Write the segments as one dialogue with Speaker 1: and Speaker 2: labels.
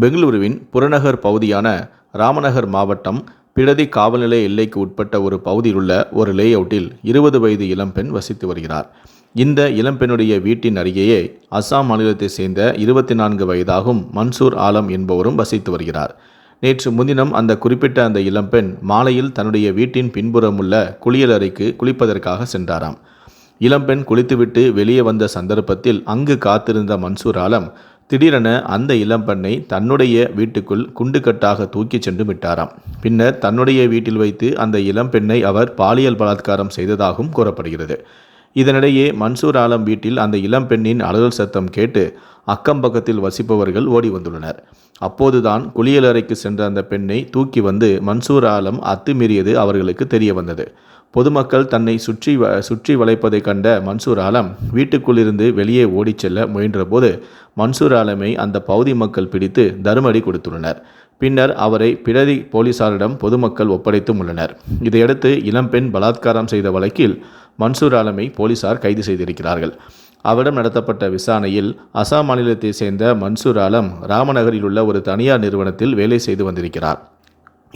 Speaker 1: பெங்களூருவின் புறநகர் பகுதியான ராமநகர் மாவட்டம் பிடதி காவல்நிலைய எல்லைக்கு உட்பட்ட ஒரு பகுதியில் உள்ள ஒரு லேஅவுட்டில் இருபது வயது இளம்பெண் வசித்து வருகிறார். இந்த இளம்பெண்ணுடைய வீட்டின் அருகேயே அசாம் மாநிலத்தைச் சேர்ந்த இருபத்தி நான்கு வயதாகும் மன்சூர் ஆலம் என்பவரும் வசித்து வருகிறார். நேற்று முன்தினம் அந்த குறிப்பிட்ட அந்த இளம்பெண் மாலையில் தன்னுடைய வீட்டின் பின்புறம் உள்ள குளியலறைக்கு குளிப்பதற்காக சென்றாராம். இளம்பெண் குளித்துவிட்டு வெளியே வந்த சந்தர்ப்பத்தில் அங்கு காத்திருந்த மன்சூர் ஆலம் திடீரென அந்த இளம்பெண்ணை தன்னுடைய வீட்டுக்குள் குண்டுக்கட்டாக தூக்கிச் சென்று விட்டாராம். பின்னர் தன்னுடைய வீட்டில் வைத்து அந்த இளம்பெண்ணை அவர் பாலியல் பலாத்காரம் செய்ததாகவும் கூறப்படுகிறது. இதனிடையே மன்சூர் ஆலம் வீட்டில் அந்த இளம்பெண்ணின் அலறல் சத்தம் கேட்டு அக்கம் பக்கத்தில் வசிப்பவர்கள் ஓடி வந்துள்ளனர். அப்போதுதான் குளியலறைக்கு சென்ற அந்த பெண்ணை தூக்கி வந்து மன்சூர் ஆலம் அத்துமீறியது அவர்களுக்கு தெரிய வந்தது. பொதுமக்கள் தன்னை சுற்றி வ சுற்றி வளைப்பதை கண்ட மன்சூர் ஆலம் வீட்டுக்குள்ளிருந்து வெளியே ஓடிச் செல்ல முயன்றபோது மன்சூர் ஆலமை அந்த பகுதி மக்கள் பிடித்து தருமடி கொடுத்துள்ளனர். பின்னர் அவரை பிரதி போலீசாரிடம் பொதுமக்கள் ஒப்படைத்தும் உள்ளனர். இதையடுத்து இளம்பெண் பலாத்காரம் செய்த வழக்கில் மன்சூர் ஆலமை போலீசார் கைது செய்திருக்கிறார்கள். அவரிடம் நடத்தப்பட்ட விசாரணையில் அசாம் மாநிலத்தைச் சேர்ந்த மன்சூர் ஆலம் ராமநகரில் உள்ள ஒரு தனியார் நிறுவனத்தில் வேலை செய்து வந்திருக்கிறார்.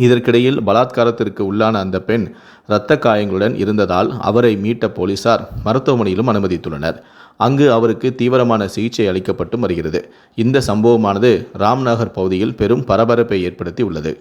Speaker 1: இதற்கிடையில் பலாத்காரத்திற்கு உள்ளான அந்த பெண் இரத்த காயங்களுடன் இருந்ததால் அவரை மீட்ட போலீசார் மருத்துவமனையிலும் அனுமதித்துள்ளனர். அங்கு அவருக்கு தீவிரமான சிகிச்சை அளிக்கப்பட்டு வருகிறது. இந்த சம்பவமானது ராம்நகர் பகுதியில் பெரும் பரபரப்பை ஏற்படுத்தி உள்ளது